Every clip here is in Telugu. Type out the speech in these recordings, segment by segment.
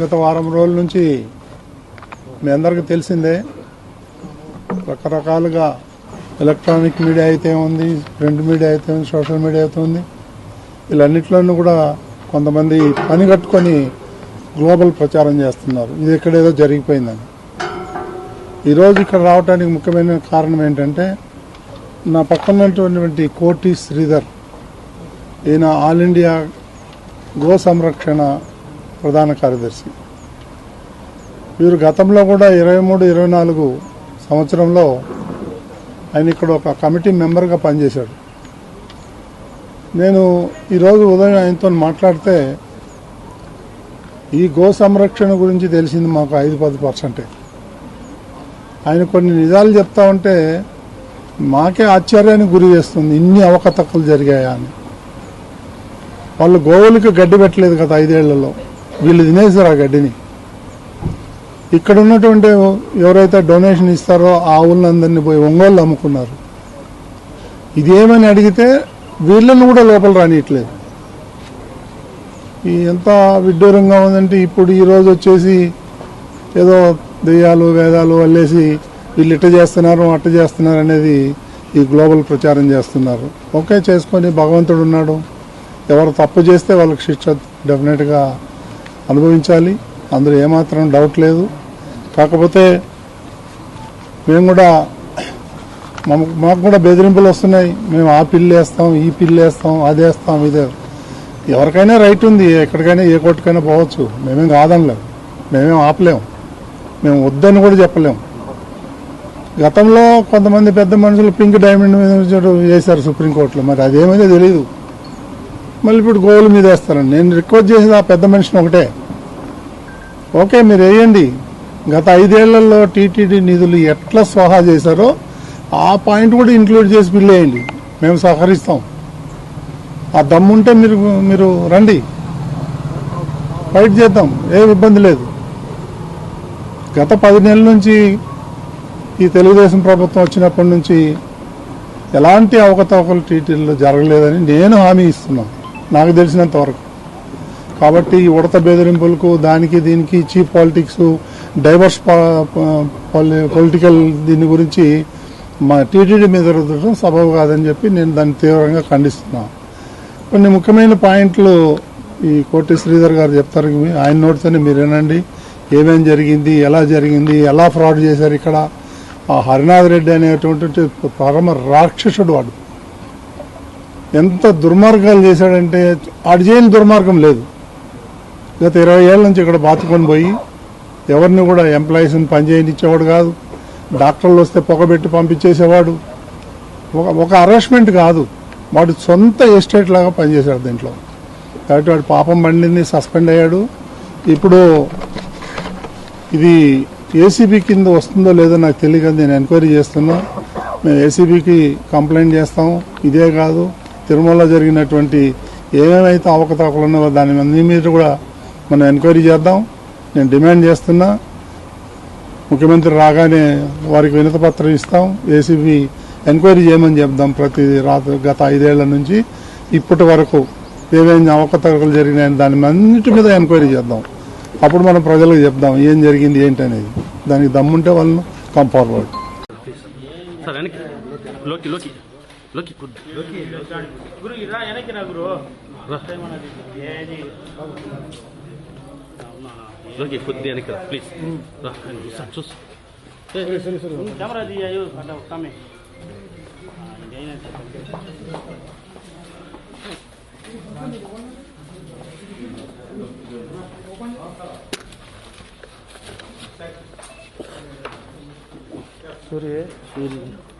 గత వారం రోజుల నుంచి మీ అందరికీ తెలిసిందే రకరకాలుగా ఎలక్ట్రానిక్ మీడియా అయితే ఉంది ప్రింట్ మీడియా అయితే ఉంది సోషల్ మీడియా అయితే ఉంది. వీళ్ళన్నిట్లోనూ కూడా కొంతమంది పని కట్టుకొని గ్లోబల్ ప్రచారం చేస్తున్నారు. ఇది ఎక్కడేదో జరిగిపోయిందని. ఈరోజు ఇక్కడ రావడానికి ముఖ్యమైన కారణం ఏంటంటే నా పక్కనటువంటి కోటి శ్రీధర్ ఈయన ఆల్ ఇండియా గో సంరక్షణ ప్రధాన కార్యదర్శి. వీరు గతంలో కూడా ఇరవై మూడు ఇరవై నాలుగు సంవత్సరంలో ఆయన ఇక్కడ ఒక కమిటీ మెంబర్గా పనిచేశాడు. నేను ఈరోజు ఉదయం ఆయనతో మాట్లాడితే ఈ గో సంరక్షణ గురించి తెలిసింది మాకు ఐదు పది పర్సెంటే. ఆయన కొన్ని నిజాలు చెప్తా ఉంటే మాకే ఆశ్చర్యానికి గురి చేస్తుంది ఇన్ని అవకతవకలు జరిగాయా అని. వాళ్ళు గోవులకి గడ్డి పెట్టలేదు కదా ఐదేళ్ళలో. వీళ్ళు తినేసారు ఆ గడ్డిని. ఇక్కడ ఉన్నటువంటి ఎవరైతే డొనేషన్ ఇస్తారో ఆవులందరినీ పోయి ఒంగోలు అమ్ముకున్నారు. ఇదేమని అడిగితే వీళ్ళను కూడా లోపల రానియట్లేదు. ఎంత విడ్డూరంగా ఉందంటే ఇప్పుడు ఈ రోజు వచ్చేసి ఏదో దెయ్యాలు వేదాలు వల్లేసి వీళ్ళు ఇట్ట చేస్తున్నారు అట్ట చేస్తున్నారు అనేది ఈ గ్లోబల్ ప్రచారం చేస్తున్నారు. ఓకే చేసుకొని భగవంతుడు ఉన్నాడు. ఎవరు తప్పు చేస్తే వాళ్ళకి శిక్ష డెఫినెట్గా అనుభవించాలి. అందులో ఏమాత్రం డౌట్ లేదు. కాకపోతే మేము కూడా మాకు మాకు కూడా బెదిరింపులు వస్తున్నాయి. మేము ఆ పిల్లు వేస్తాం ఈ పిల్లు వేస్తాం అది వేస్తాం ఇదే ఎవరికైనా రైట్ ఉంది. ఎక్కడికైనా ఏ కోర్టుకైనా పోవచ్చు. మేమేం కాదనలేము మేమేం ఆపలేం. మేము వద్దని కూడా చెప్పలేము గతంలో కొంతమంది పెద్ద మనుషులు పింక్ డైమండ్ మీద వేశారు సుప్రీంకోర్టులో. మరి అదేమైందో తెలియదు మళ్ళీ ఇప్పుడు గోవుల మీద వేస్తారండి. నేను రిక్వెస్ట్ చేసేది ఆ పెద్ద మనిషిని ఒకటే. ఓకే మీరు వేయండి. గత ఐదేళ్ళలో టీటీడీ నిధులు ఎట్లా స్వహా చేశారో ఆ పాయింట్ కూడా ఇంక్లూడ్ చేసి బిల్ వేయండి. మేము సహకరిస్తాం. ఆ దమ్ముంటే మీరు మీరు రండి. ఫైట్ చేద్దాం. ఏ ఇబ్బంది లేదు. గత పది నెలల నుంచి ఈ తెలుగుదేశం ప్రభుత్వం వచ్చినప్పటి నుంచి ఎలాంటి అవకతవకలు టీటీడీలో జరగలేదని నేను హామీ ఇస్తున్నాను. నాకు తెలిసినంత వరకు కాబట్టి ఈ ఉడత బెదిరింపులకు దానికి దీనికి చీప్ పాలిటిక్స్ డైవర్స్ పొలిటికల్ దీని గురించి మా టీటీడీ మీద రుద్దడం సబబు కాదని చెప్పి నేను దాన్ని తీవ్రంగా ఖండిస్తున్నాను. కొన్ని ముఖ్యమైన పాయింట్లు ఈ కోటి శ్రీధర్ గారు చెప్తారు. ఆయన నోటితోనే మీరు వినండి. ఏమేమి జరిగింది ఎలా జరిగింది ఎలా ఫ్రాడ్ చేశారు ఇక్కడ? ఆ హరినాథ్ రెడ్డి అనేటువంటి పరమ రాక్షసుడు వాడు. ఎంత దుర్మార్గాలు చేశాడంటే ఆడు చేయని దుర్మార్గం లేదు. గత ఇరవై ఏళ్ళ నుంచి ఇక్కడ బాతుకొని పోయి ఎవరిని కూడా ఎంప్లాయీస్ని పనిచేయనిచ్చేవాడు కాదు. డాక్టర్లు వస్తే పొగబెట్టి పంపించేసేవాడు. ఒక ఒక అరెస్ట్మెంట్ కాదు. వాడు సొంత ఎస్టేట్ లాగా పనిచేశాడు దీంట్లో. కాబట్టి వాడు పాపం పండింది సస్పెండ్ అయ్యాడు. ఇప్పుడు ఇది ఏసీబీ కింద వస్తుందో లేదో నాకు తెలియదు నేను ఎంక్వైరీ చేస్తున్నా. మేము ఏసీబీకి కంప్లైంట్ చేస్తాం. ఇదే కాదు. తిరుమలలో జరిగినటువంటి ఏమేమైతే అవకతవకలు ఉన్నాయో దాని మీద కూడా మనం ఎంక్వైరీ చేద్దాం. నేను డిమాండ్ చేస్తున్నా. ముఖ్యమంత్రి రాగానే వారికి వినతి పత్రం ఇస్తాం. ఏసీబీ ఎంక్వైరీ చేయమని చెప్దాం ప్రతి రాత్రి గత ఐదేళ్ళ నుంచి. ఇప్పటి వరకు ఏమేమి అవకతవకలు జరిగినాయని దాని అన్నిటి మీద ఎంక్వైరీ చేద్దాం. అప్పుడు మనం ప్రజలకు చెప్దాం ఏం జరిగింది ఏంటి అనేది దానికి దమ్ముంటే వాళ్ళను come forward Look, you put the ankle, please. Santos. Sorry, sorry, sorry. Camera, dear, you are coming. Surya Surya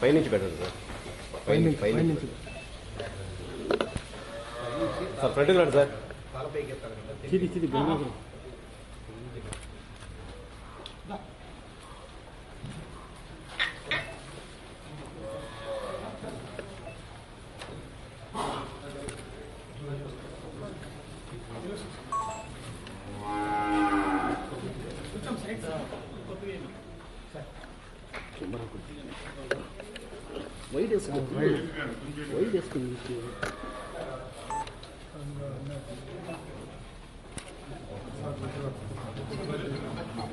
పైనుంచి పెట్టండి సార్ పైనుంచి పైనుంచి సార్ ఫ్రంట్కి రండి సార్ చిది చిది గంగా వైట్ వేసుకుంది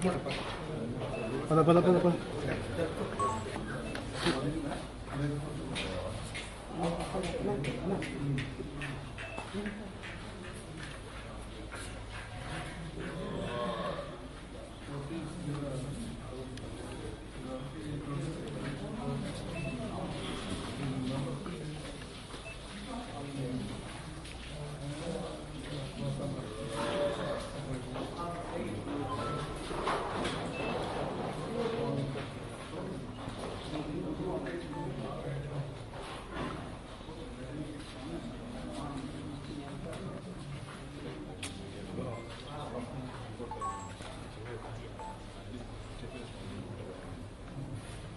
వైట్ వేసుకుంది పద పద పద పద